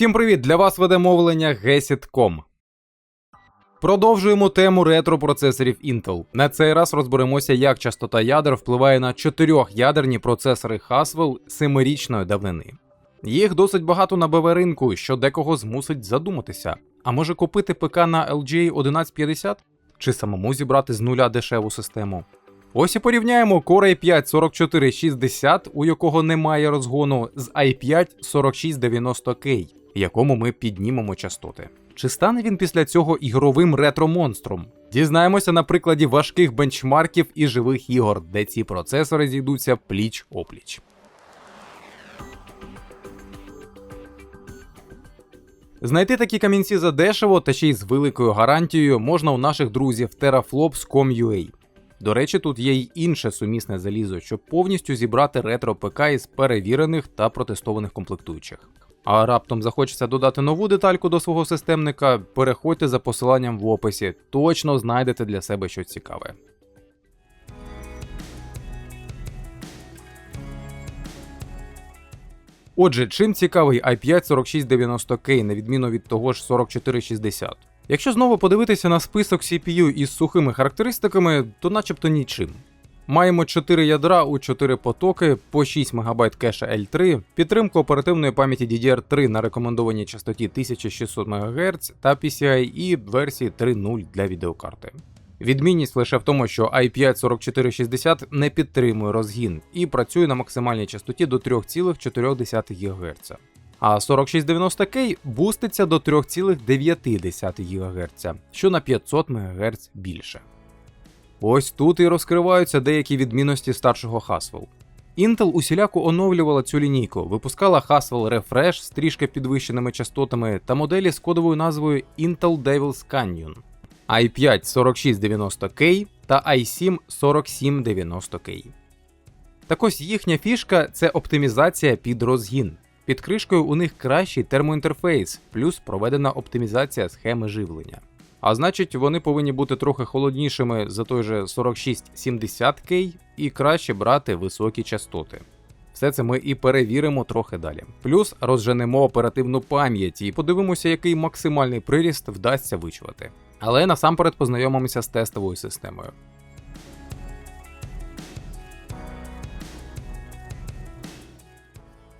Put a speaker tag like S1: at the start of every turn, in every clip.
S1: Всім привіт! Для вас веде мовлення Gesit.com. Продовжуємо тему ретро-процесорів Intel. На цей раз розберемося, як частота ядер впливає на чотирьохядерні процесори Haswell семирічної давнини. Їх досить багато на БВ ринку, що декого змусить задуматися. А може купити ПК на LGA 1150? Чи самому зібрати з нуля дешеву систему? Ось і порівняємо Core i5 4460, у якого немає розгону, з i5 4690K, якому ми піднімемо частоти. Чи стане він після цього ігровим ретро-монстром? Дізнаємося на прикладі важких бенчмарків і живих ігор, де ці процесори зійдуться пліч опліч. Знайти такі камінці задешево та ще й з великою гарантією можна у наших друзів teraflops.com.ua. До речі, тут є й інше сумісне залізо, щоб повністю зібрати ретро ПК із перевірених та протестованих комплектуючих. А раптом захочеться додати нову детальку до свого системника, переходьте за посиланням в описі, точно знайдете для себе щось цікаве. Отже, чим цікавий i5 4690K на відміну від того ж 4460? Якщо знову подивитися на список CPU із сухими характеристиками, то начебто нічим. Маємо 4 ядра у 4 потоки, по 6 МБ кеша L3, підтримку оперативної пам'яті DDR3 на рекомендованій частоті 1600 МГц та PCIe версії 3.0 для відеокарти. Відмінність лише в тому, що i5 4460 не підтримує розгін і працює на максимальній частоті до 3,4 ГГц. А 4690K буститься до 3,9 ГГц, що на 500 МГц більше. Ось тут і розкриваються деякі відмінності старшого Haswell. Intel усіляко оновлювала цю лінійку, випускала Haswell Refresh з трішки підвищеними частотами та моделі з кодовою назвою Intel Devil's Canyon, i5 4690K та i7 4790K. Так ось їхня фішка це оптимізація під розгін. Під кришкою у них кращий термоінтерфейс, плюс проведена оптимізація схеми живлення. А значить, вони повинні бути трохи холоднішими за той же 4670K і краще брати високі частоти. Все це ми і перевіримо трохи далі. Плюс розженемо оперативну пам'ять і подивимося, який максимальний приріст вдасться вичувати. Але насамперед познайомимося з тестовою системою.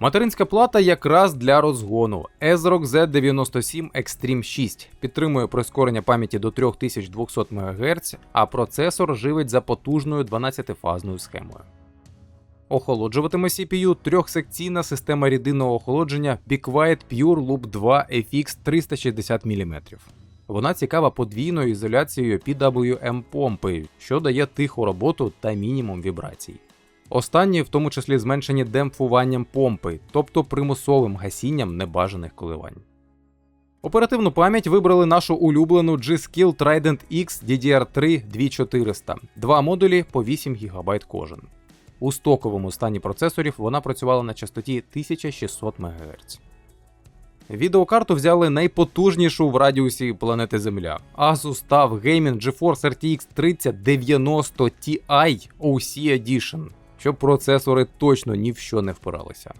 S1: Материнська плата якраз для розгону. ESRock Z97 Extreme 6 підтримує прискорення пам'яті до 3200 МГц, а процесор живить за потужною 12-фазною схемою. Охолоджуватиме CPU трьохсекційна система рідинного охолодження Be Quiet Pure Loop 2 FX 360 мм. Вона цікава подвійною ізоляцією PWM помпи, що дає тиху роботу та мінімум вібрацій. Останні, в тому числі зменшені демпфуванням помпи, тобто примусовим гасінням небажаних коливань. Оперативну пам'ять вибрали нашу улюблену G-Skill Trident X DDR3 2400, два модулі по 8 ГБ кожен. У стоковому стані процесорів вона працювала на частоті 1600 МГц. Відеокарту взяли найпотужнішу в радіусі планети Земля. Asus TUF Gaming GeForce RTX 3090 Ti OC Edition щоб процесори точно ні в що не впиралися.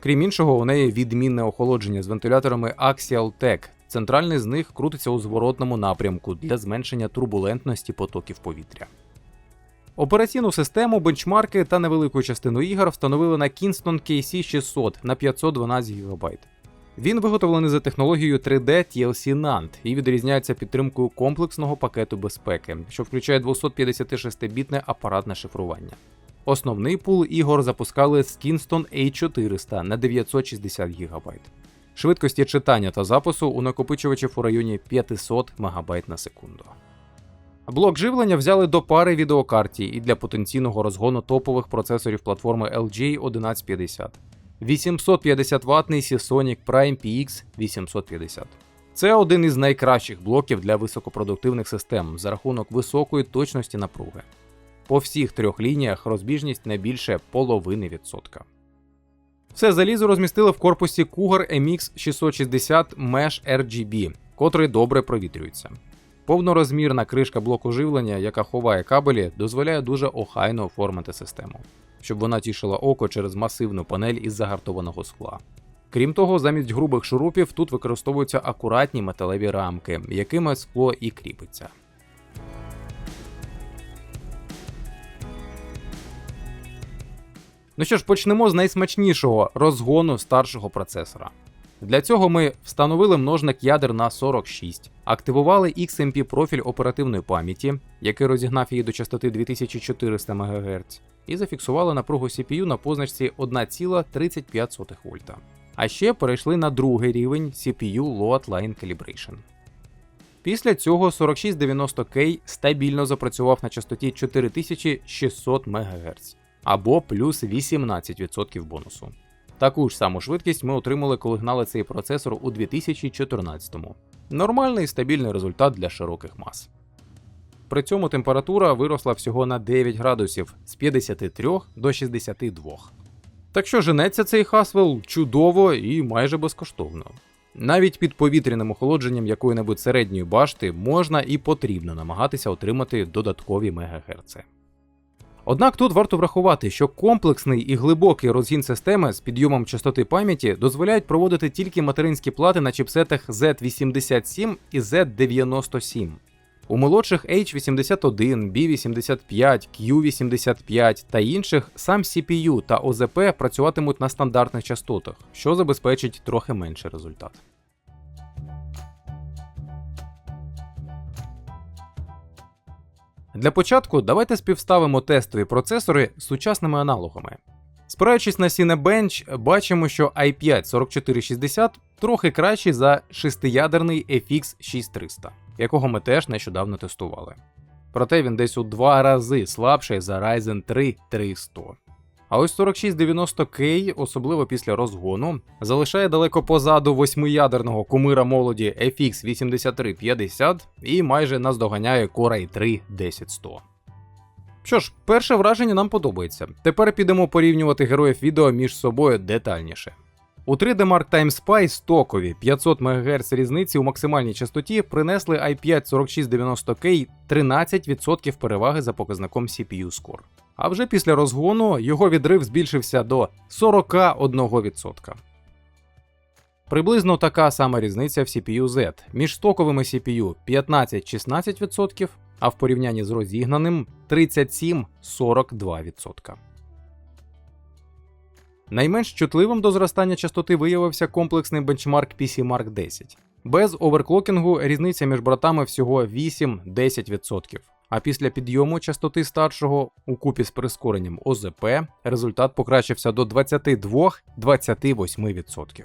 S1: Крім іншого, у неї відмінне охолодження з вентиляторами Axial Tech. Центральний з них крутиться у зворотному напрямку для зменшення турбулентності потоків повітря. Операційну систему, бенчмарки та невелику частину ігор встановили на Kingston KC600 на 512 ГБ. Він виготовлений за технологією 3D TLC NAND і відрізняється підтримкою комплексного пакету безпеки, що включає 256-бітне апаратне шифрування. Основний пул ігор запускали з Kingston A400 на 960 ГБ. Швидкості читання та запису у накопичувачів у районі 500 МБ на секунду. Блок живлення взяли до пари відеокарті і для потенційного розгону топових процесорів платформи LG 1150. 850 ватний Seasonic Prime PX 850. Це один із найкращих блоків для високопродуктивних систем за рахунок високої точності напруги. По всіх трьох лініях розбіжність не більше половини відсотка. Все залізо розмістили в корпусі Cougar MX 660 Mesh RGB, котрий добре провітрюється. Повнорозмірна кришка блоку живлення, яка ховає кабелі, дозволяє дуже охайно оформити систему, щоб вона тішила око через масивну панель із загартованого скла. Крім того, замість грубих шурупів тут використовуються акуратні металеві рамки, якими скло і кріпиться. Ну що ж, почнемо з найсмачнішого розгону старшого процесора. Для цього ми встановили множник ядер на 46, активували XMP профіль оперативної пам'яті, який розігнав її до частоти 2400 МГц, і зафіксували напругу CPU на позначці 1,35 вольта. А ще перейшли на другий рівень CPU Load Line Calibration. Після цього 4690K стабільно запрацював на частоті 4600 МГц або плюс 18% бонусу. Таку ж саму швидкість ми отримали, коли гнали цей процесор у 2014-му. Нормальний стабільний результат для широких мас. При цьому температура виросла всього на 9 градусів з 53 до 62. Так що женеться цей Haswell чудово і майже безкоштовно. Навіть під повітряним охолодженням якої-небудь середньої башти можна і потрібно намагатися отримати додаткові мегагерци. Однак тут варто врахувати, що комплексний і глибокий розгін системи з підйомом частоти пам'яті дозволяють проводити тільки материнські плати на чіпсетах Z87 і Z97. У молодших H81, B85, Q85 та інших сам CPU та ОЗП працюватимуть на стандартних частотах, що забезпечить трохи менший результат. Для початку давайте співставимо тестові процесори з сучасними аналогами. Спираючись на Cinebench, бачимо, що i5 4460 трохи кращий за шестиядерний FX 6300, якого ми теж нещодавно тестували. Проте він десь у два рази слабший за Ryzen 3 3100. А ось 4690K, особливо після розгону, залишає далеко позаду восьмиядерного кумира молоді FX 8350 і майже наздоганяє Core i3 10100. Що ж, перше враження нам подобається. Тепер підемо порівнювати героїв відео між собою детальніше. У 3D Mark Time Spy стокові 500 МГц різниці у максимальній частоті принесли i5 4690K 13% переваги за показником CPU Score. А вже після розгону його відрив збільшився до 41%. Приблизно така сама різниця в CPU Z. Між стоковими CPU 15-16%, а в порівнянні з розігнаним 37-42%. Найменш чутливим до зростання частоти виявився комплексний бенчмарк PCMark 10. Без оверклокінгу різниця між братами всього 8-10%. А після підйому частоти старшого у купі з прискоренням ОЗП результат покращився до 22-28%.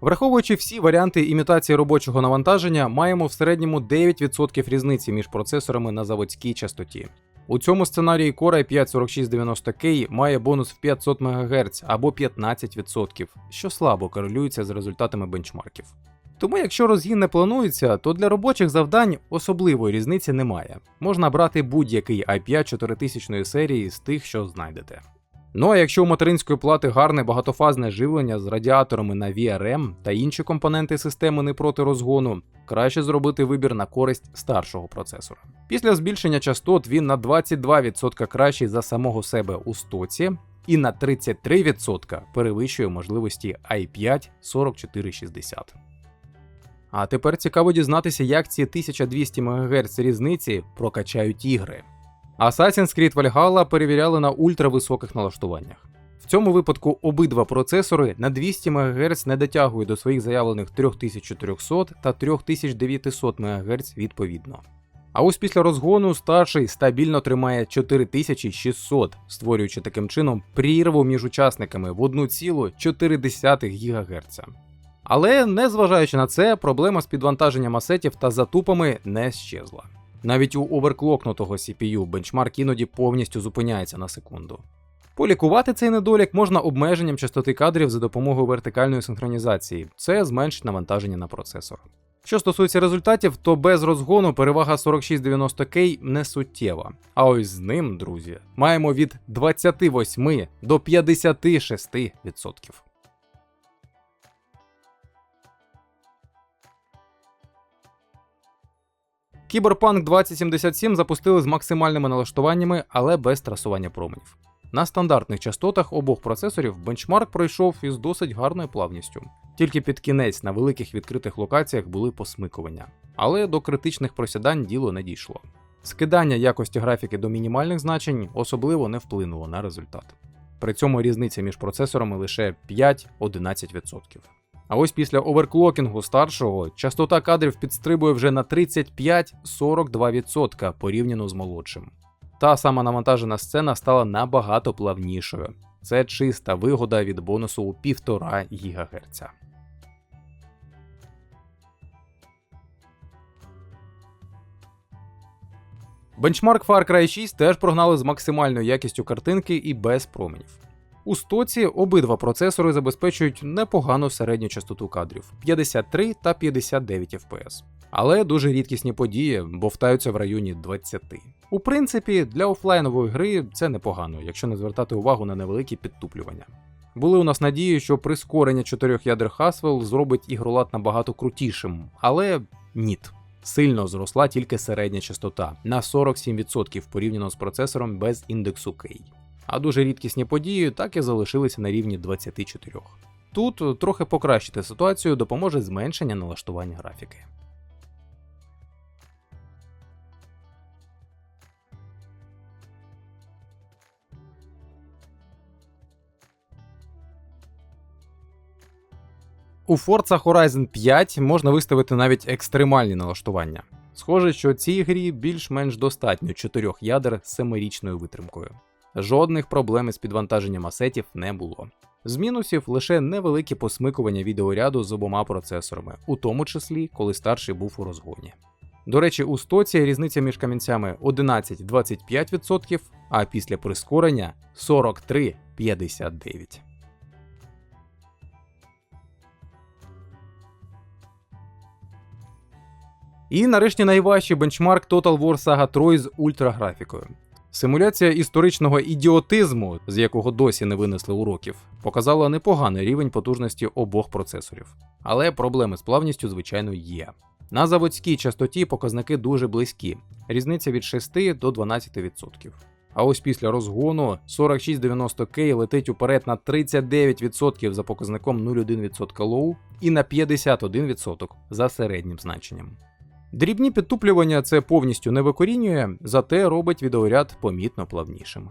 S1: Враховуючи всі варіанти імітації робочого навантаження, маємо в середньому 9% різниці між процесорами на заводській частоті. У цьому сценарії Core i5 4690K має бонус в 500 МГц або 15%, що слабо корелюється з результатами бенчмарків. Тому, якщо розгін не планується, то для робочих завдань особливої різниці немає. Можна брати будь-який i5 4000 серії з тих, що знайдете. Ну а якщо у материнської плати гарне багатофазне живлення з радіаторами на VRM та інші компоненти системи не проти розгону, краще зробити вибір на користь старшого процесора. Після збільшення частот він на 22% кращий за самого себе у стоці і на 33% перевищує можливості i5 4460. А тепер цікаво дізнатися, як ці 1200 МГц різниці прокачають ігри. Assassin's Creed Valhalla перевіряли на ультрависоких налаштуваннях. В цьому випадку обидва процесори на 200 МГц не дотягують до своїх заявлених 3400 та 3900 МГц відповідно. А ось після розгону старший стабільно тримає 4600, створюючи таким чином прірву між учасниками в 1,4 ГГц. Але незважаючи на це, проблема з підвантаженням асетів та затупами не щезла. Навіть у оверклокнутого CPU бенчмарк іноді повністю зупиняється на секунду. Полікувати цей недолік можна обмеженням частоти кадрів за допомогою вертикальної синхронізації, це зменшить навантаження на процесор. Що стосується результатів, то без розгону перевага 4690K не суттєва. А ось з ним, друзі, маємо від 28 до 56%. Cyberpunk 2077 запустили з максимальними налаштуваннями, але без трасування променів. На стандартних частотах обох процесорів бенчмарк пройшов із досить гарною плавністю. Тільки під кінець на великих відкритих локаціях були посмикування, але до критичних просідань діло не дійшло. Скидання якості графіки до мінімальних значень особливо не вплинуло на результат. При цьому різниця між процесорами лише 5-11%. А ось після оверклокінгу старшого частота кадрів підстрибує вже на 35-42% порівняно з молодшим. Та сама навантажена сцена стала набагато плавнішою. Це чиста вигода від бонусу у 1,5 ГГц. Бенчмарк Far Cry 6 теж прогнали з максимальною якістю картинки і без променів. У стоці обидва процесори забезпечують непогану середню частоту кадрів 53 та 59 FPS. Але дуже рідкісні події бовтаються в районі 20. У принципі, для офлайнової гри це непогано, якщо не звертати увагу на невеликі підтуплювання. Були у нас надії, що прискорення чотирьох ядер Haswell зробить ігролад набагато крутішим, але ніт. Сильно зросла тільки середня частота на 47% порівняно з процесором без індексу K. А дуже рідкісні події так і залишилися на рівні 24. Тут трохи покращити ситуацію допоможе зменшення налаштування графіки. У Forza Horizon 5 можна виставити навіть екстремальні налаштування. Схоже, що цій грі більш-менш достатньо чотирьох ядер з семирічною витримкою. Жодних проблем із підвантаженням асетів не було. З мінусів лише невелике посмикування відеоряду з обома процесорами, у тому числі, коли старший був у розгоні. До речі, у стоці різниця між камінцями 11-25%, а після прискорення 43-59%. І нарешті найважчий бенчмарк Total War Saga Troy з ультраграфікою. Симуляція історичного ідіотизму, з якого досі не винесли уроків, показала непоганий рівень потужності обох процесорів. Але проблеми з плавністю, звичайно, є. На заводській частоті показники дуже близькі, різниця від 6 до 12%. А ось після розгону 4690K летить уперед на 39% за показником 0,1% low і на 51% за середнім значенням. Дрібні підтуплювання це повністю не викорінює, зате робить відеоряд помітно плавнішим.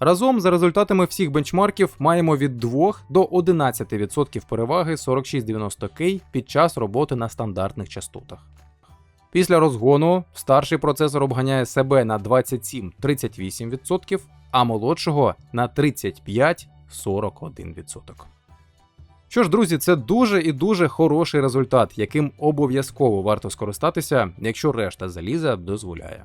S1: Разом за результатами всіх бенчмарків маємо від 2 до 11% переваги 4690K під час роботи на стандартних частотах. Після розгону старший процесор обганяє себе на 27-38%, а молодшого на 35 41%. Що ж, друзі, це дуже і дуже хороший результат, яким обов'язково варто скористатися, якщо решта заліза дозволяє.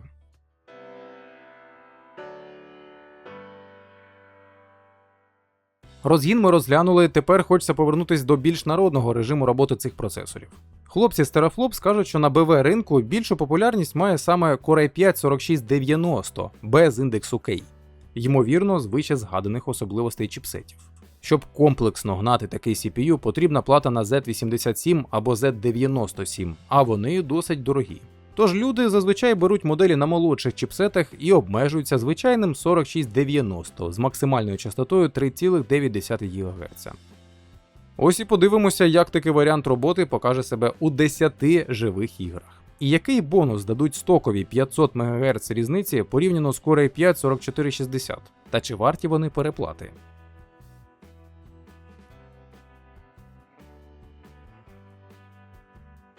S1: Розгін ми розглянули, тепер хочеться повернутися до більш народного режиму роботи цих процесорів. Хлопці з Teraflop скажуть, що на БВ ринку більшу популярність має саме Core i 5 4690 без індексу K ймовірно, з вище згаданих особливостей чіпсетів. Щоб комплексно гнати такий CPU, потрібна плата на Z87 або Z97, а вони досить дорогі. Тож люди зазвичай беруть моделі на молодших чіпсетах і обмежуються звичайним 4690 з максимальною частотою 3,9 ГГц. Ось і подивимося, як такий варіант роботи покаже себе у 10 живих іграх. І який бонус дадуть стокові 500 МГц різниці порівняно з Core i 5 4460? Та чи варті вони переплати?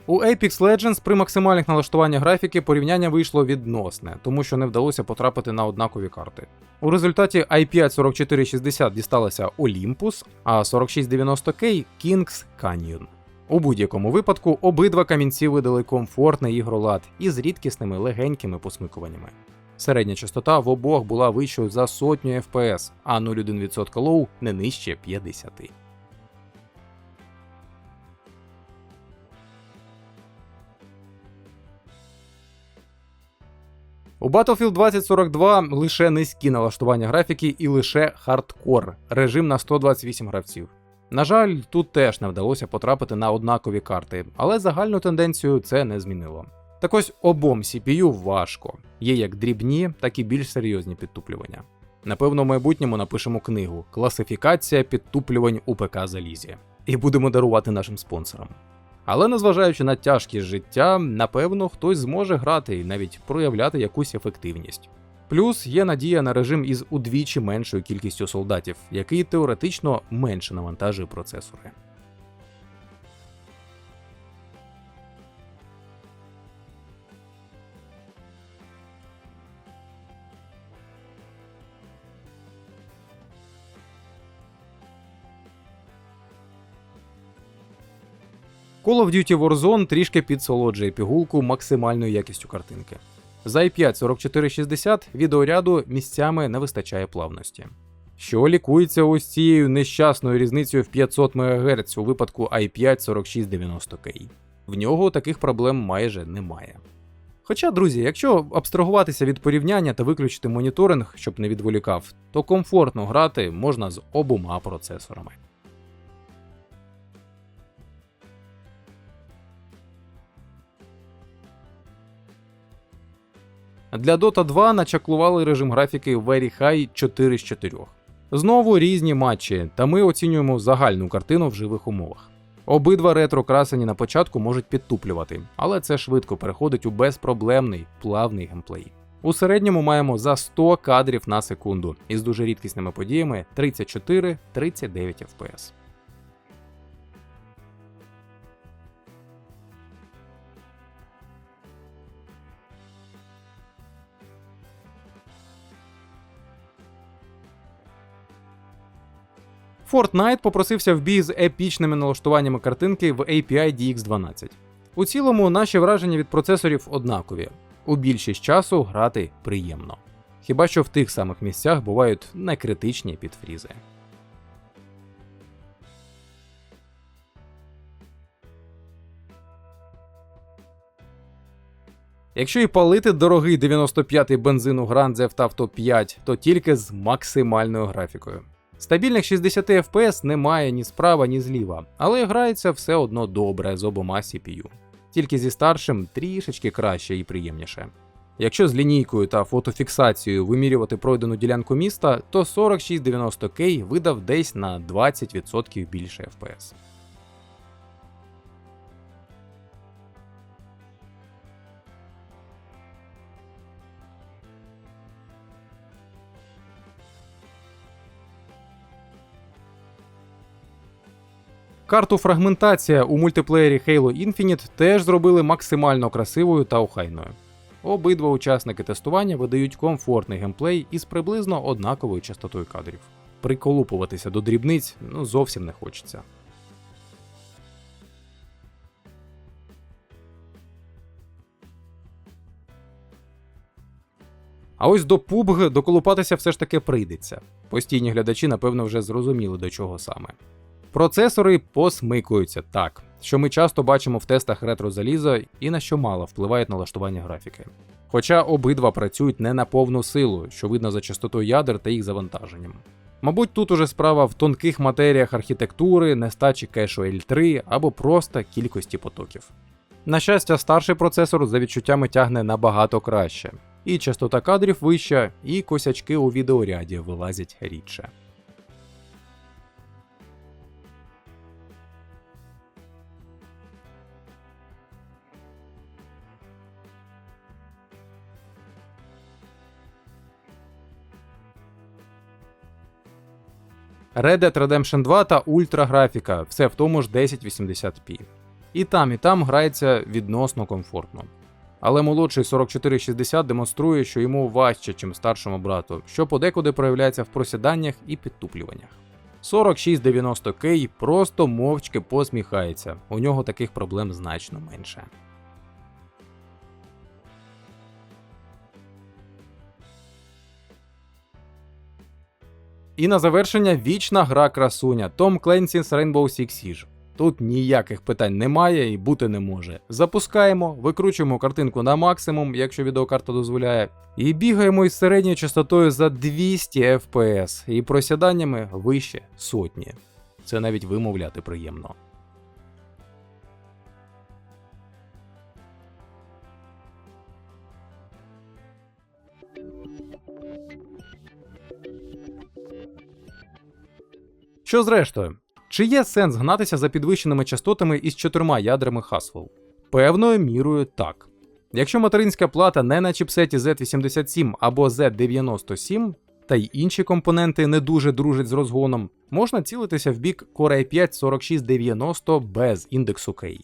S1: У Apex Legends при максимальних налаштуваннях графіки порівняння вийшло відносне, тому що не вдалося потрапити на однакові карти. У результаті i5 4460 дісталася Olympus, а 4690K Kings Canyon. У будь-якому випадку обидва камінці видали комфортний ігролад із рідкісними легенькими посмикуваннями. Середня частота в обох була вищою за сотню FPS, а 0,1% лоу не нижче 50. У Battlefield 2042 лише низькі налаштування графіки і лише хардкор, режим на 128 гравців. На жаль, тут теж не вдалося потрапити на однакові карти, але загальну тенденцію це не змінило. Так ось обом CPU важко. Є як дрібні, так і більш серйозні підтуплювання. Напевно, в майбутньому напишемо книгу Класифікація підтуплювань у ПК залізі і будемо дарувати нашим спонсорам. Але незважаючи на тяжкість життя, напевно, хтось зможе грати і навіть проявляти якусь ефективність. Плюс є надія на режим із удвічі меншою кількістю солдатів, який теоретично менше навантажує процесори. Call of Duty Warzone трішки підсолоджує пігулку максимальною якістю картинки. За i5 4460 відеоряду місцями не вистачає плавності. Що лікується ось цією нещасною різницею в 500 МГц у випадку i5 4690K. В нього таких проблем майже немає. Хоча, друзі, якщо абстрагуватися від порівняння та виключити моніторинг, щоб не відволікав, то комфортно грати можна з обома процесорами. Для Dota 2 начаклували режим графіки Very High 4 з 4. Знову різні матчі, та ми оцінюємо загальну картину в живих умовах. Обидва ретро красені на початку можуть підтуплювати, але це швидко переходить у безпроблемний плавний геймплей. У середньому маємо за 100 кадрів на секунду із дуже рідкісними подіями 34-39 FPS. Fortnite попросився в бій з епічними налаштуваннями картинки в API DX12. У цілому, наші враження від процесорів однакові. У більшість часу грати приємно. Хіба що в тих самих місцях бувають некритичні підфрізи. Якщо і палити дорогий 95-й бензин у Grand Theft Auto 5, то тільки з максимальною графікою. Стабільних 60 FPS немає ні справа, ні зліва, але грається все одно добре з обома CPU. Тільки зі старшим трішечки краще і приємніше. Якщо з лінійкою та фотофіксацією вимірювати пройдену ділянку міста, то 4690K видав десь на 20% більше FPS. Карту фрагментація у мультиплеєрі Halo Infinite теж зробили максимально красивою та охайною. Обидва учасники тестування видають комфортний геймплей із приблизно однаковою частотою кадрів. Приколупуватися до дрібниць ну зовсім не хочеться. А ось до PUBG доколупатися все ж таки прийдеться. Постійні глядачі, напевно, вже зрозуміли до чого саме. Процесори посмикуються так, що ми часто бачимо в тестах ретро заліза і на що мало впливають налаштування графіки. Хоча обидва працюють не на повну силу, що видно за частотою ядер та їх завантаженням. Мабуть, тут уже справа в тонких матеріях архітектури, нестачі кешу L3 або просто кількості потоків. На щастя, старший процесор за відчуттями тягне набагато краще, і частота кадрів вища, і косячки у відеоряді вилазять рідше. Red Dead Redemption 2 та ультра графіка, все в тому ж 1080p. І там, і там грається відносно комфортно. Але молодший 4460 демонструє, що йому важче, чим старшому брату, що подекуди проявляється в просіданнях і підтуплюваннях. 4690K просто мовчки посміхається, у нього таких проблем значно менше. І на завершення вічна гра красуня Tom Clancy's Rainbow Six Siege. Тут ніяких питань немає і бути не може. Запускаємо, викручуємо картинку на максимум, якщо відеокарта дозволяє, і бігаємо із середньою частотою за 200 FPS і просяданнями вище сотні. Це навіть вимовляти приємно. Що зрештою, чи є сенс гнатися за підвищеними частотами із чотирма ядрами Haswell? Певною мірою так. Якщо материнська плата не на чіпсеті Z87 або Z97, та й інші компоненти не дуже дружать з розгоном, можна цілитися в бік Core i5 4690 без індексу K.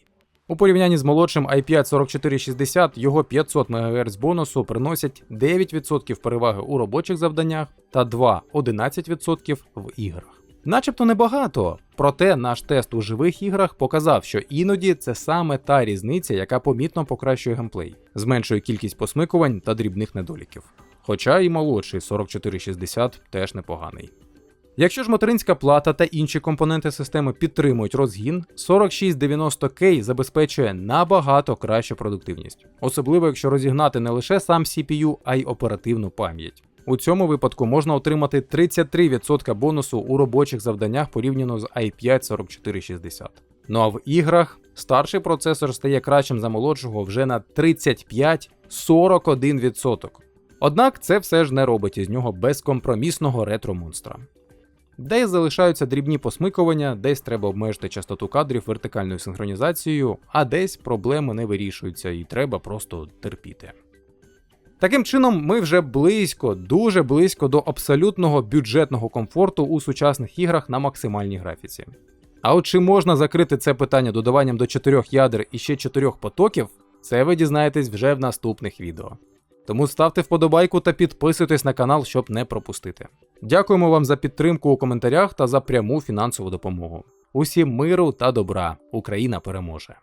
S1: У порівнянні з молодшим i5 4460 його 500 МГц бонусу приносять 9% переваги у робочих завданнях та 2-11% в іграх. Начебто небагато, проте наш тест у живих іграх показав, що іноді це саме та різниця, яка помітно покращує геймплей, зменшує кількість посмикувань та дрібних недоліків. Хоча і молодший 4460 теж непоганий. Якщо ж материнська плата та інші компоненти системи підтримують розгін, 4690K забезпечує набагато кращу продуктивність, особливо якщо розігнати не лише сам CPU, а й оперативну пам'ять. У цьому випадку можна отримати 33% бонусу у робочих завданнях порівняно з i5 4460. Ну а в іграх старший процесор стає кращим за молодшого вже на 35-41%. Однак це все ж не робить із нього безкомпромісного ретро-монстра. Десь залишаються дрібні посмикування, десь треба обмежити частоту кадрів вертикальною синхронізацією, а десь проблеми не вирішуються і треба просто терпіти. Таким чином, ми вже близько, дуже близько до абсолютного бюджетного комфорту у сучасних іграх на максимальній графіці. А от чи можна закрити це питання додаванням до 4 ядер і ще 4 потоків, це ви дізнаєтесь вже в наступних відео. Тому ставте вподобайку та підписуйтесь на канал, щоб не пропустити. Дякуємо вам за підтримку у коментарях та за пряму фінансову допомогу. Усім миру та добра! Україна переможе!